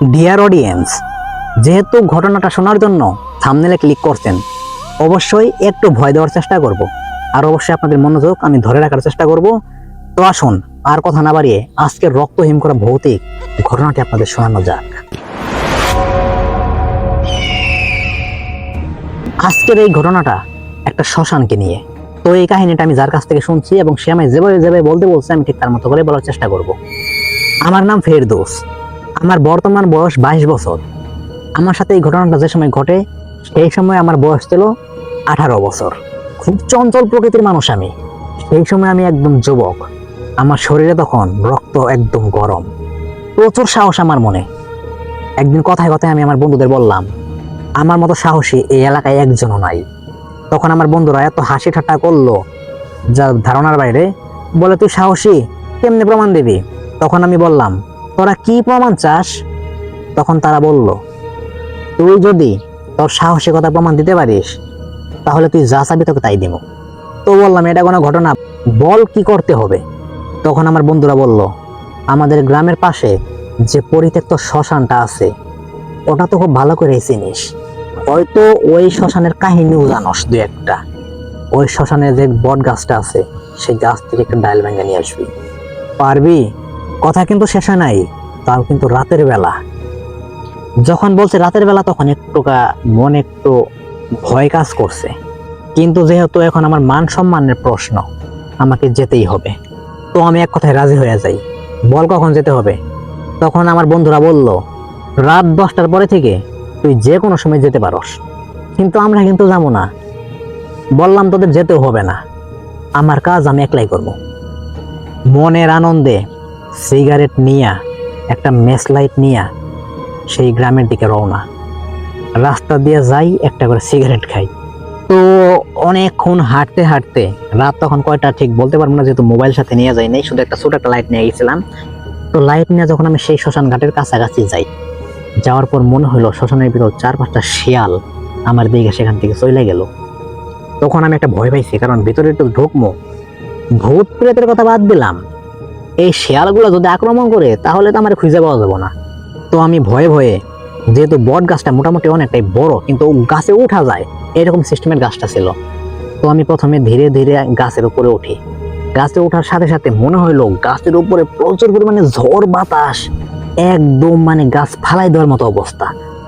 Dear audience যেহেতু ঘটনাটা শোনার জন্য থামনেলে ক্লিক করছেন, অবশ্যই একটু ভয় দেওয়ার চেষ্টা করব। আর অবশ্যই আপনাদের মনোযোগ আমি ধরে রাখার চেষ্টা করব। তো আসুন, আর কথা না বাড়িয়ে আজকের রক্তহীন করা ভৌতিক ঘটনাটি আপনাদের শোনানো যাক। আজকের এই ঘটনাটা একটা শ্মশানকে নিয়ে। তো এই কাহিনীটা আমি যার কাছ থেকে শুনছি এবং সে আমায় যেভাবে যেভাবে বলতে বলছে, আমি ঠিক তার মতো করে বলার চেষ্টা করব। আমার নাম ফেরদৌস। আমার বর্তমান বয়স বাইশ বছর। আমার সাথে এই ঘটনাটা যে সময় ঘটে, সেই সময় আমার বয়স ছিল আঠারো বছর। খুব চঞ্চল প্রকৃতির মানুষ আমি। সেই সময় আমি একদম যুবক। আমার শরীরে তখন রক্ত একদম গরম। প্রচুর সাহস আমার মনে। একদিন কথায় কথায় আমি আমার বন্ধুদের বললাম, আমার মতো সাহসী এই এলাকায় একজনও নাই। তখন আমার বন্ধুরা এত হাসি ঠাট্টা করল যা ধারণার বাইরে বলে, তুই সাহসী, কেমনে প্রমাণ দিবি? তখন আমি বললাম তোরা কি প্রমাণ চাস? তখন তারা বলল, তুই যদি তোর সাহসিকতা প্রমাণ দিতে পারিস, তাহলে তুই যা চাবি তোকে তাই দিব। তো বললাম, এটা কোনো ঘটনা। বল কি করতে হবে? তখন আমার বন্ধুরা বলল, আমাদের গ্রামের পাশে যে পরিত্যক্ত শ্মশানটা আছে, ওটা তো খুব ভালো করে চিনিস। হয়তো ওই শ্মশানের কাহিনীও জানস দু একটা। ওই শ্মশানের যে বট গাছটা আছে, সেই গাছ থেকে একটা ডাইল ভেঙে নিয়ে আসবি। পারবি? কথা কিন্তু শেষে নাই, তাও কিন্তু রাতের বেলা। যখন বলছে রাতের বেলা, তখন একটু মন একটু ভয় কাজ করছে। কিন্তু যেহেতু এখন আমার মান সম্মানের প্রশ্ন, আমাকে যেতেই হবে। তো আমি এক কথায় রাজি হয়ে যাই। বল কখন যেতে হবে? তখন আমার বন্ধুরা বলল, রাত দশটার পরে থেকে তুই যে কোনো সময় যেতে পারস। কিন্তু আমরা কিন্তু যাব না। বললাম তোদের যেতেও হবে না। আমার কাজ আমি একলাই করব। মনের আনন্দে সিগারেট নিয়া, একটা মেস লাইট নিয়া সেই গ্রামের দিকে রওনা। রাস্তা দিয়ে যাই, একটা করে সিগারেট খাই। তো অনেকক্ষণ হাঁটতে হাঁটতে, রাত তখন কয়টা ঠিক বলতে পারব না, যেহেতু মোবাইল সাথে নিয়ে যাই নাই, শুধু একটা ছোট একটা লাইট নিয়ে গেছিলাম। তো লাইট নিয়ে যখন আমি সেই শ্মশান ঘাটের কাছাকাছি যাই, যাওয়ার পর মনে হলো শ্মশানের ভিতর চার পাঁচটা শিয়াল আমার দিকে সেখান থেকে চলে গেল। তখন আমি একটা ভয় পাইছি, কারণ ভিতরে একটু ঢুকমো। ভূত প্রেতের কথা বাদ দিলাম। এই শিয়ালগুলো যদি আক্রমণ করে, তাহলে তো আমার খুঁজে পাওয়া যাবে না। তো আমি ভয়ে ভয়ে, যেহেতু বট গাছটা মোটামুটি অনেকটাই বড়, কিন্তু গাছে উঠা যায়, এরকম সিস্টেমের গাছটা ছিল। তো আমি প্রথমে ধীরে ধীরে গাছের উপরে উঠি। গাছে ওঠার সাথে সাথে মনে হইল গাছের উপরে প্রচুর পরিমাণে ঝড়, বাতাস, একদম মানে গাছ ফালাই দেওয়ার মতো অবস্থা।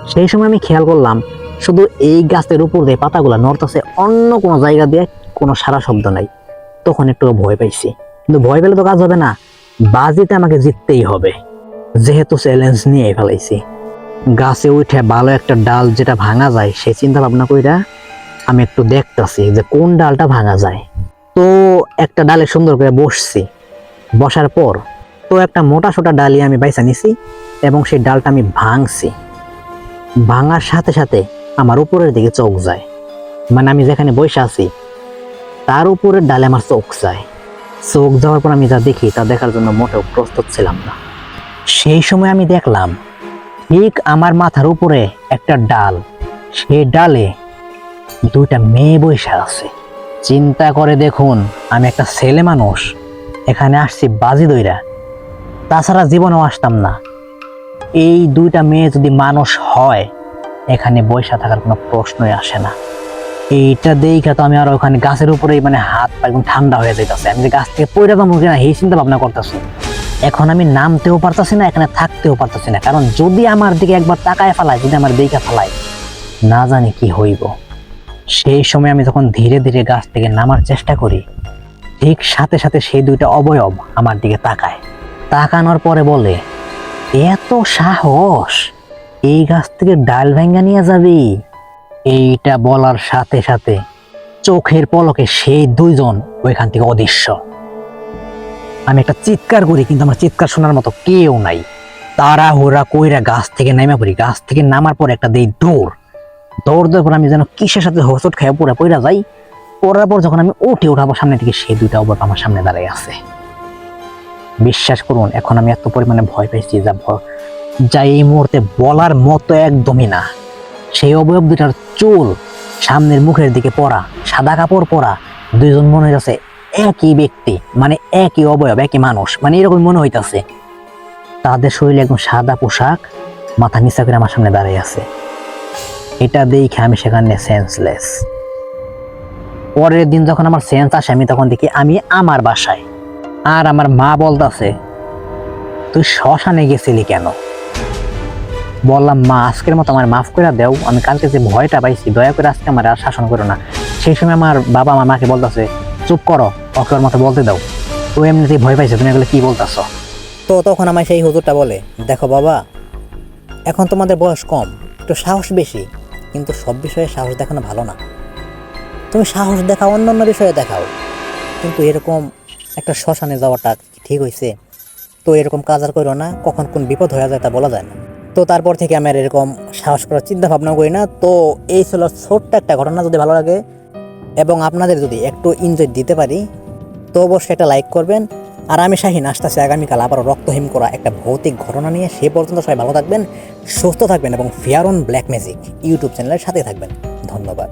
সেই সময় আমি খেয়াল করলাম, শুধু এই গাছের উপর দিয়ে পাতাগুলো নড়তেছে, অন্য কোনো জায়গা দিয়ে কোনো সারা শব্দ নাই। তখন একটু ভয় পাইছি। কিন্তু ভয় পেলে তো কাজ হবে না। বাজিতে আমাকে জিততেই হবে। যেহেতু চ্যালেঞ্জ নিয়ে ফেলাইছি। গাছে উঠে ভালো একটা ডাল যেটা ভাঙা যায়, সেই চিন্তা ভাবনা কইরা আমি একটু দেখতেছি যে কোন ডালটা ভাঙা যায়। তো একটা ডালে সুন্দর করে বসছি। বসার পর তো একটা মোটা সোটা ডালি আমি বাইসা নিছি এবং সেই ডালটা আমি ভাঙছি। ভাঙার সাথে সাথে আমার উপরের দিকে চোখ যায়। মানে আমি যেখানে বসে আছি, তার উপরের ডালে আমার চোখ যায়। চোখ যাওয়ার পর আমি যা দেখি, তা দেখার জন্য মোটেও প্রস্তুত ছিলাম না। সেই সময় আমি দেখলাম, ঠিক আমার মাথার উপরে একটা ডাল। সেই ডালে দুইটা মেয়ে বৈশা আছে। চিন্তা করে দেখুন, আমি একটা ছেলে মানুষ, এখানে আসছি বাজি দইরা তাছাড়া জীবনেও আসতাম না। এই দুইটা মেয়ে যদি মানুষ হয়, এখানে বৈশা থাকার কোনো প্রশ্নই আসে না। এইটা দেখা তো আমি আর ওখানে গাছের উপরেই মানে হাত পা একদম ঠান্ডা হয়ে যাইতেছে। আমি যে গাছ থেকে পড়ে যাব কিনা এই চিন্তা ভাবনা করতেছি। এখন আমি নামতেও পারতাছি না, এখানে থাকতেও পারতাছি না। কারণ যদি আমার দিকে একবার তাকায় ফেলায়, যদি আমার দিকে ফেলায়, না জানি কি হইব। সেই সময় আমি যখন ধীরে ধীরে গাছ থেকে নামার চেষ্টা করি, ঠিক সাথে সাথে সেই দুইটা অবয়ব আমার দিকে তাকায়। তাকানোর পরে বলে, এত সাহস! এই গাছ থেকে ডাল ভেঙ্গা নিয়ে যাবি? এইটা বলার সাথে সাথে চোখের পলকে সেই দুইজন ওইখান থেকে অদৃশ্য। আমি একটা চিৎকার করি, কিন্তু আমার চিৎকার শোনার মতো কেউ নাই। তারা হোরা কইরা গাছ থেকে নেমে পড়ি। গাছ থেকে নামার পর একটা দেই দৌড়। দৌড় দেওয়ার পর আমি যেন কিসের সাথে হোসট খেয়ে পড়ে পড়া যাই, পড়ার পর যখন আমি উঠে উঠাবো, সামনে থেকে সেই দুইটা অবয়ব আমার সামনে দাঁড়িয়ে আছে। বিশ্বাস করুন, এখন আমি এত পরিমাণে ভয় পাইছি যা যা এই মুহূর্তে বলার মতো একদমই না। সেই অবয়ব দুটার চুল সামনের মুখের দিকে পরা, সাদা কাপড় পরা দুইজন মনে হইতাছে একই ব্যক্তি মানে একই অবয়ব, একই মানুষ মানে এরকম মনে হইতাছে। তাদের শরীরে একদম সাদা পোশাক, মাথা নিচা করে আমার সামনে দাঁড়িয়ে আছে। এটা দেখে আমি সেখানে সেন্সলেস পরের দিন যখন আমার সেন্স আসে, আমি তখন দেখি আমি আমার বাসায়। আর আমার মা বলতাছে, তুই শ্মশানে গেছিলি কেন? বললাম, মা, আজকের মতো আমার মাফ করে দেও, আমি কালকে যে ভয়টা পাইছি, দয়া করে আজকে আমার আর শাসন করো না। সেই সময় আমার বাবা আমার মাকে বলতেছে, চুপ করো, ওকে ওর মতো বলতে দাও। ও এমনিতেই ভয় পাইছে, তুমি এগুলো কি বলতেছ? তো তখন আমার সেই হুজুরটা বলে, দেখো বাবা, এখন তোমাদের বয়স কম, একটু সাহস বেশি, কিন্তু সব বিষয়ে সাহস দেখানো ভালো না। তুমি সাহস দেখাও, অন্য অন্য বিষয়ে দেখাও। কিন্তু এরকম একটা শ্মশানে যাওয়াটা ঠিক হয়েছে তো এরকম কাজ আর করো না, কখন কোন বিপদ হয়ে যায় তা বলা যায় না। তো তারপর থেকে আমি আর এরকম সাহস করার চিন্তা ভাবনা করি না। তো এই ছিল ছোট্ট একটা ঘটনা, যদি ভালো লাগে এবং আপনাদের যদি একটু ইনজয় দিতে পারি, তো অবশ্যই একটা লাইক করবেন। আর আমি শাহিন, আসতেছি আগামীকাল আবারও রক্তহীন করা একটা ভৌতিক ঘটনা নিয়ে। সে পর্যন্ত সবাই ভালো থাকবেন, সুস্থ থাকবেন এবং fair on black magic YouTube চ্যানেলের সাথে থাকবেন। ধন্যবাদ।